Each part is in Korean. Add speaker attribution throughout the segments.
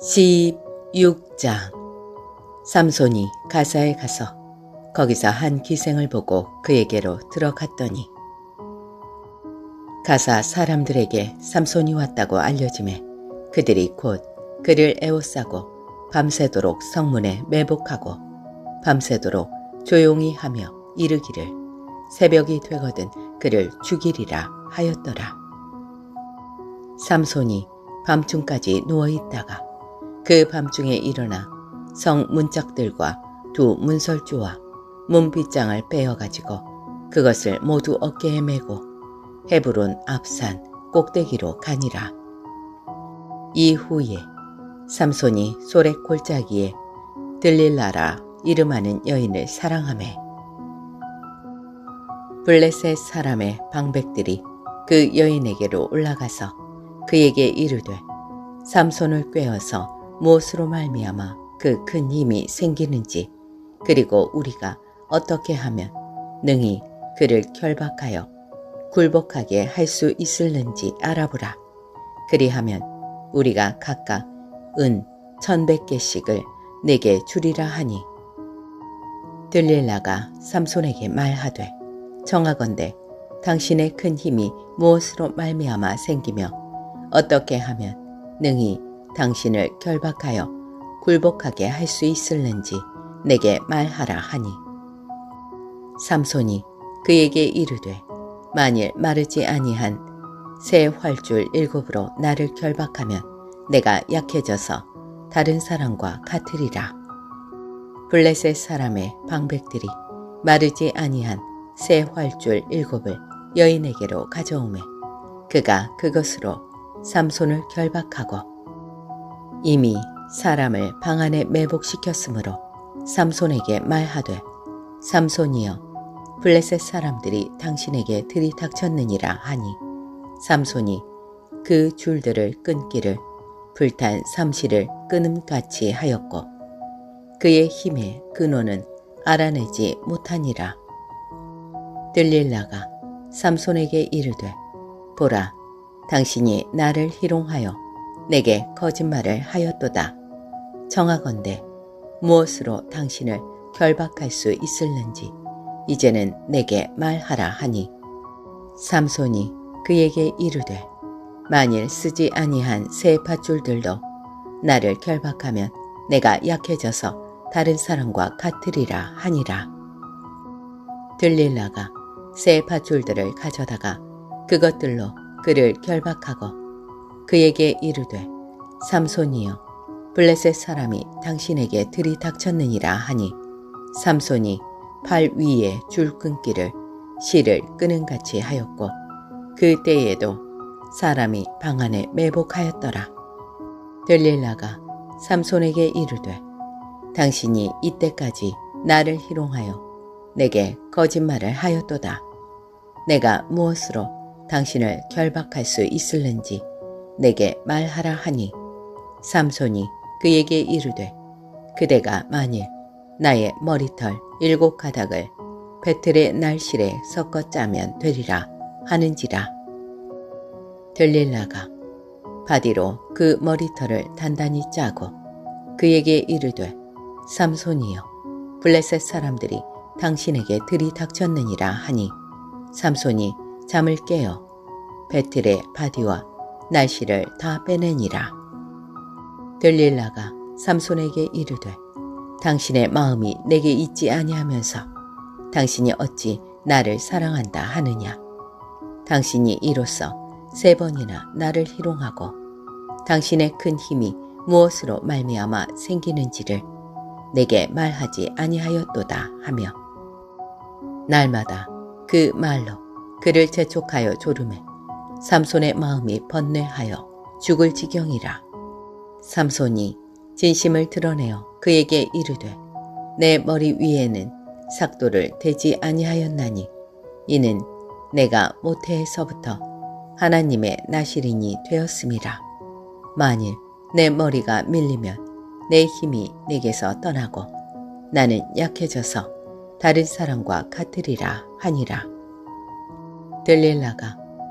Speaker 1: 16장 삼손이 가사에 가서 거기서 한 기생을 보고 그에게로 들어갔더니 가사 사람들에게 삼손이 왔다고 알려짐에 그들이 곧 그를 애워싸고 밤새도록 성문에 매복하고 밤새도록 조용히 하며 이르기를 새벽이 되거든 그를 죽이리라 하였더라. 삼손이 밤중까지 누워 있다가 그 밤중에 일어나 성 문짝들과 두 문설주와 문빗장을 빼어가지고 그것을 모두 어깨에 메고 헤브론 앞산 꼭대기로 가니라. 이후에 삼손이 소렉 골짜기에 들릴라라 이름하는 여인을 사랑하매 블레셋 사람의 방백들이 그 여인에게로 올라가서 그에게 이르되 삼손을 꿰어서 무엇으로 말미암아 그 큰 힘이 생기는지 그리고 우리가 어떻게 하면 능히 그를 결박하여 굴복하게 할 수 있을는지 알아보라. 그리하면 우리가 각각 은 천백 개씩을 내게 주리라 하니 들릴라가 삼손에게 말하되 정하건대 당신의 큰 힘이 무엇으로 말미암아 생기며 어떻게 하면 능히 당신을 결박하여 굴복하게 할 수 있을는지 내게 말하라 하니 삼손이 그에게 이르되 만일 마르지 아니한 새 활줄 일곱으로 나를 결박하면 내가 약해져서 다른 사람과 같으리라. 블레셋 사람의 방백들이 마르지 아니한 새 활줄 일곱을 여인에게로 가져오매 그가 그것으로 삼손을 결박하고 이미 사람을 방 안에 매복시켰으므로 삼손에게 말하되 삼손이여 블레셋 사람들이 당신에게 들이닥쳤느니라 하니 삼손이 그 줄들을 끊기를 불탄 삼시를 끊음같이 하였고 그의 힘의 근원은 알아내지 못하니라. 들릴라가 삼손에게 이르되 보라 당신이 나를 희롱하여 내게 거짓말을 하였도다 정하건대 무엇으로 당신을 결박할 수 있을는지 이제는 내게 말하라 하니 삼손이 그에게 이르되 만일 쓰지 아니한 새 밧줄들도 나를 결박하면 내가 약해져서 다른 사람과 같으리라 하니라. 들릴라가 새 밧줄들을 가져다가 그것들로 그를 결박하고 그에게 이르되 삼손이여 블레셋 사람이 당신에게 들이닥쳤느니라 하니 삼손이 팔 위에 줄 끊기를 실을 끄는 같이 하였고 그 때에도 사람이 방 안에 매복하였더라. 들릴라가 삼손에게 이르되 당신이 이때까지 나를 희롱하여 내게 거짓말을 하였도다. 내가 무엇으로 당신을 결박할 수 있을는지 내게 말하라 하니 삼손이 그에게 이르되 그대가 만일 나의 머리털 일곱 가닥을 배틀의 날실에 섞어 짜면 되리라 하는지라. 들릴라가 바디로 그 머리털을 단단히 짜고 그에게 이르되 삼손이여 블레셋 사람들이 당신에게 들이닥쳤느니라 하니 삼손이 잠을 깨어 배틀의 바디와 날씨를 다 빼내니라. 들릴라가 삼손에게 이르되 당신의 마음이 내게 있지 아니하면서 당신이 어찌 나를 사랑한다 하느냐. 당신이 이로써 세 번이나 나를 희롱하고 당신의 큰 힘이 무엇으로 말미암아 생기는지를 내게 말하지 아니하였도다 하며 날마다 그 말로 그를 재촉하여 조름해 삼손의 마음이 번뇌하여 죽을 지경이라 삼손이 진심을 드러내어 그에게 이르되 내 머리 위에는 삭도를 대지 아니하였나니 이는 내가 모태에서부터 하나님의 나시린이 되었음이라 만일 내 머리가 밀리면 내 힘이 내게서 떠나고 나는 약해져서 다른 사람과 같으리라 하니라. 들릴라가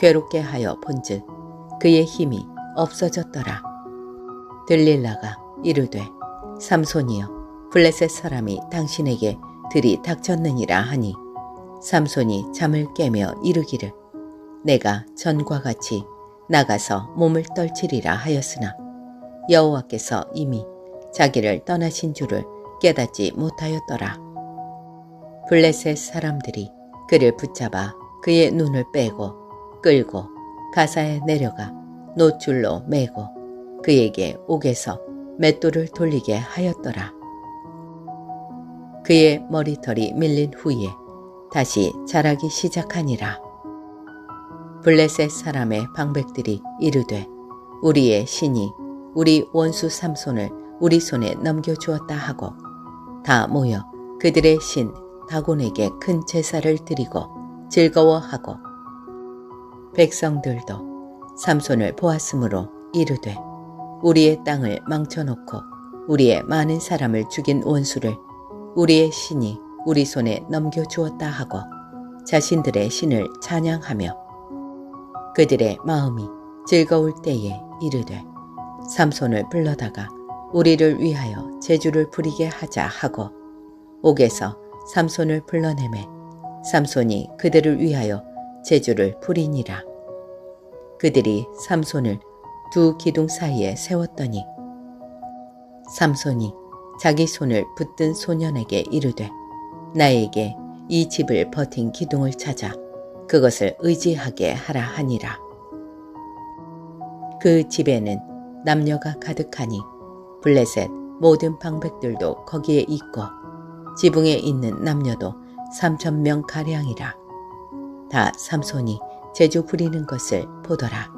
Speaker 1: 괴롭게 하여 본즉 그의 힘이 없어졌더라. 들릴라가 이르되 삼손이여 블레셋 사람이 당신에게 들이 닥쳤느니라 하니 삼손이 잠을 깨며 이르기를 내가 전과 같이 나가서 몸을 떨치리라 하였으나 여호와께서 이미 자기를 떠나신 줄을 깨닫지 못하였더라. 블레셋 사람들이 그를 붙잡아 그의 눈을 빼고 끌고 가사에 내려가 노줄로 매고 그에게 옥에서 맷돌을 돌리게 하였더라. 그의 머리털이 밀린 후에 다시 자라기 시작하니라. 블레셋 사람의 방백들이 이르되 우리의 신이 우리 원수 삼손을 우리 손에 넘겨주었다 하고 다 모여 그들의 신 다곤에게 큰 제사를 드리고 즐거워하고 백성들도 삼손을 보았으므로 이르되 우리의 땅을 망쳐놓고 우리의 많은 사람을 죽인 원수를 우리의 신이 우리 손에 넘겨주었다 하고 자신들의 신을 찬양하며 그들의 마음이 즐거울 때에 이르되 삼손을 불러다가 우리를 위하여 제주를 부리게 하자 하고 옥에서 삼손을 불러내매 삼손이 그들을 위하여 제주를 부리니라 그들이 삼손을 두 기둥 사이에 세웠더니 삼손이 자기 손을 붙든 소년에게 이르되 나에게 이 집을 버틴 기둥을 찾아 그것을 의지하게 하라 하니라. 그 집에는 남녀가 가득하니 블레셋 모든 방백들도 거기에 있고 지붕에 있는 남녀도 삼천 명 가량이라. 다 삼손이 제주 부리는 것을 보더라.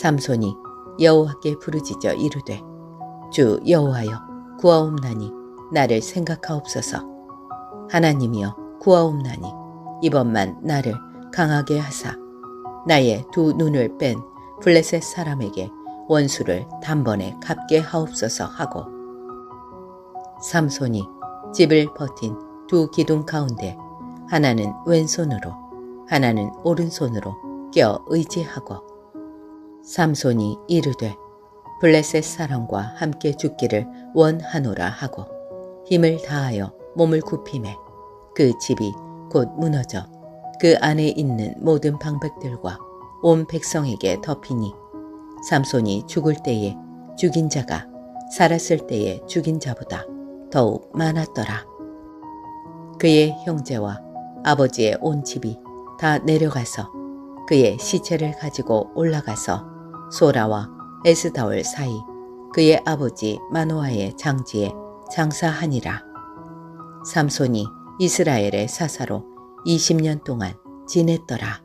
Speaker 1: 삼손이 여호와께 부르짖어 이르되 주 여호와여 구하옵나니 나를 생각하옵소서. 하나님이여 구하옵나니 이번만 나를 강하게 하사. 나의 두 눈을 뺀 블레셋 사람에게 원수를 단번에 갚게 하옵소서 하고. 삼손이 집을 버틴 두 기둥 가운데 하나는 왼손으로 하나는 오른손으로 껴 의지하고 삼손이 이르되 블레셋 사람과 함께 죽기를 원하노라 하고 힘을 다하여 몸을 굽힘에 그 집이 곧 무너져 그 안에 있는 모든 방백들과 온 백성에게 덮이니 삼손이 죽을 때에 죽인 자가 살았을 때에 죽인 자보다 더욱 많았더라. 그의 형제와 아버지의 온 집이 다 내려가서 그의 시체를 가지고 올라가서 소라와 에스다올 사이 그의 아버지 마노아의 장지에 장사하니라. 삼손이 이스라엘의 사사로 20년 동안 지냈더라.